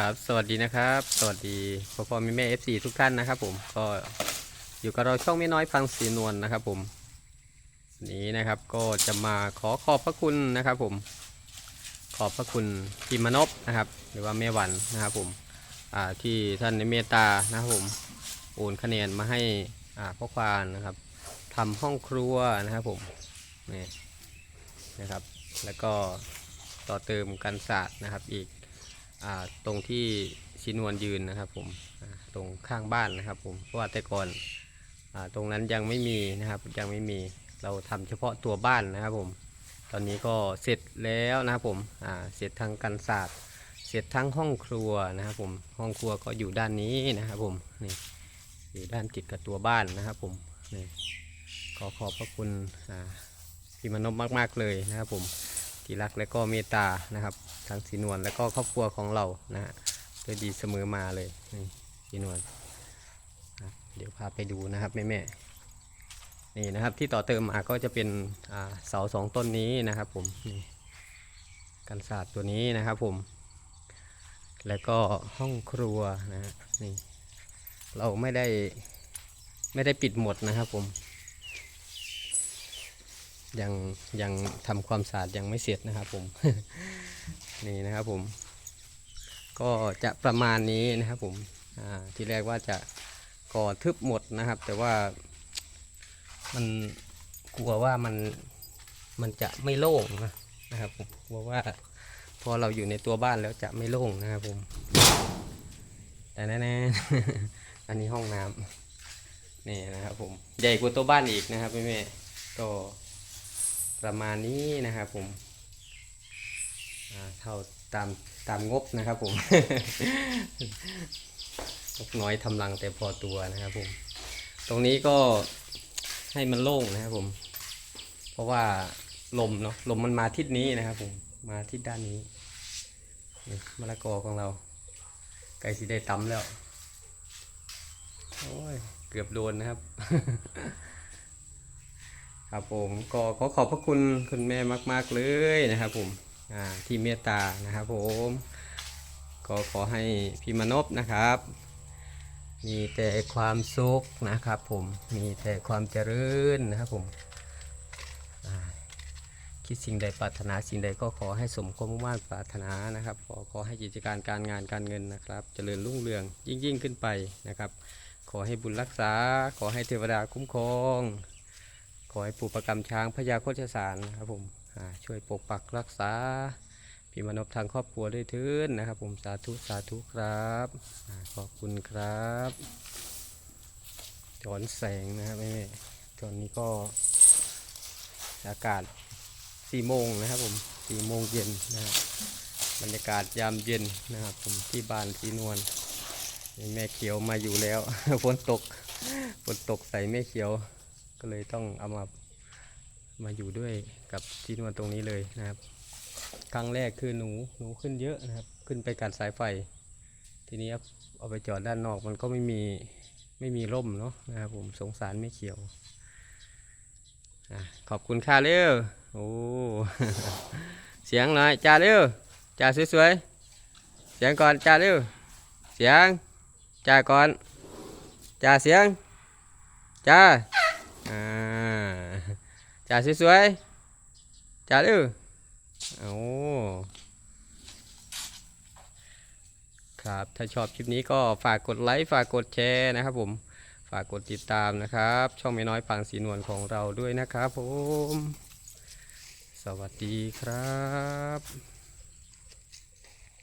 ครับ สวัสดีนะครับ สวัสดีพ่อพ่อแม่แม่เอฟซีทุกท่านนะครับ ผมก็อยู่กับเราช่องไม่น้อยพังสีนวลนะครับ ผมนี้นะครับก็จะมาขอขอบพระคุณนะครับ ผม ขอบพระคุณพิมนพนะครับ หรือว่าแม่วันนะครับ ผมที่ท่านในเมตตานะครับผมโอนคะแนนมาให้พ่อควานนะครับทำห้องครัวนะครับผมนี่นะครับ แล้วก็ต่อเติมกันศาสตร์นะครับอีก ตรงที่ชินวนยืนนะครับผมตรงข้างบ้านนะครับผมเพราะว่าแต่ก่อนอตรงนั้นยังไม่มีนะครับยังไม่มีเราทำเฉพาะตัวบ้านนะครับผมตอนนี้ก็เสร็จแล้วนะครับผมเสร็จทั้งกันศาสตร์เสร็จทั้งห้องครัวนะครับผมห้องครัวก็อยู่ด้านนี้นะครับผมนี่อยู่ด้านติดกับตัวบ้านนะครับผมนี่ขอขอบพระคุณอ่าพี่มนพมาก ๆ เลยนะครับผม ที่รักและก็เมตตานะครับทั้งสีนวลและก็ครอบครัวของเรานะฮะด้วยดีเสมอมาเลยนี่สีนวลอะเดี๋ยวพาไปดูนะครับแม่แม่ๆนี่นะครับที่ต่อเติมมาก็จะเป็นเสาสองต้นนี้นะครับผมนี่กันศาสตร์ตัวนี้นะครับผม แล้วก็ห้องครัวนะฮะนี่เราไม่ได้ไม่ได้ปิดหมดนะครับผม ยังยังทำความสะอาดยังไม่เสร็จนะครับผม นี่นะครับผม ก็จะประมาณนี้นะครับผมที่แรกว่าจะก่อทึบหมดนะครับ แต่ว่ามันกลัวว่ามันมันจะไม่โล่งนะนะครับผมกลัวว่าพอเราอยู่ในตัวบ้านแล้วจะไม่โล่งนะครับผม แต่แน่ๆอันนี้ห้องน้ำนี่นะครับผมใหญ่กว่าตัวบ้านอีกนะครับแม่ๆก็ ประมาณนี้นะครับผมเท่าตามตามงบนะครับผมงบน้อยทำรังแต่พอตัวนะครับผม ตรงนี้ก็ให้มันโล่งนะครับผม เพราะว่าลมเนาะลมมันมาทิศนี้นะครับผมมาทิศด้านนี้นมะละกอของเราใกล้สิได้ตำแล้ว โอ้ย เกือบโดนนะครับ ครับผมก็ขอขอบพระคุณคุณแม่มาก ๆเลยนะครับผมที่เมตตานะครับผมก็ขอให้พี่มนพนะครับ มีแต่ความสุขนะครับผมมีแต่ความเจริญนะครับผมคิดสิ่งใดปรารถนาสิ่งใดก็ขอให้สมความมุ่งมั่นปรารถนานะครับ ขอขอให้กิจการการงานการเงินนะครับเจริญรุ่งเรืองยิ่งยิ่งขึ้นไปนะครับ ขอให้บุญรักษา ขอให้เทวดาคุ้มครอง อให้ปู่ประกำช้างพญาโคชสารนะครับผมช่วยปกปักรักษาพี่มนพทางครอบครัวด้วยเถินนะครับ ผมสาธุสาธุครับอขอบคุณครับจอนแสงนะครับแม่ตอนนี้ก็อากาศสี่โมงนะครับผมสี่โมงเย็นนะครับบรรยากาศยามเย็นนะครับผมที่บ้านสีนวลแม่เขียวมาอยู่แล้วฝนตกฝนตกใส่แม่เขียว ก็เลยต้องเอามามาอยู่ด้วยกับที่นวลตรงนี้เลยนะครับ ครั้งแรกคือหนูหนูขึ้นเยอะนะครับ ขึ้นไปกัดสายไฟ ทีนี้เอาไปจอดด้านนอกมันก็ไม่มีไม่มีร่มเนาะนะครับผมสงสารไม่เขียวอขอบคุณค่าเร็วโอ้เสียงหน่อยจ้าเร็วจ้าสวยๆเสียงก่อนจ้าเร็วเสียงจ้าก่อนจ้าเสียงจ้า อ่าจ่าสวยๆจ่าดูโอ้ครับ ถ้าชอบคลิปนี้ก็ฝากกดไลค์ ฝากกดแชร์นะครับผม ฝากกดติดตามนะครับ ช่องไม่น้อยปังสีนวลของเราด้วยนะครับผม สวัสดีครับ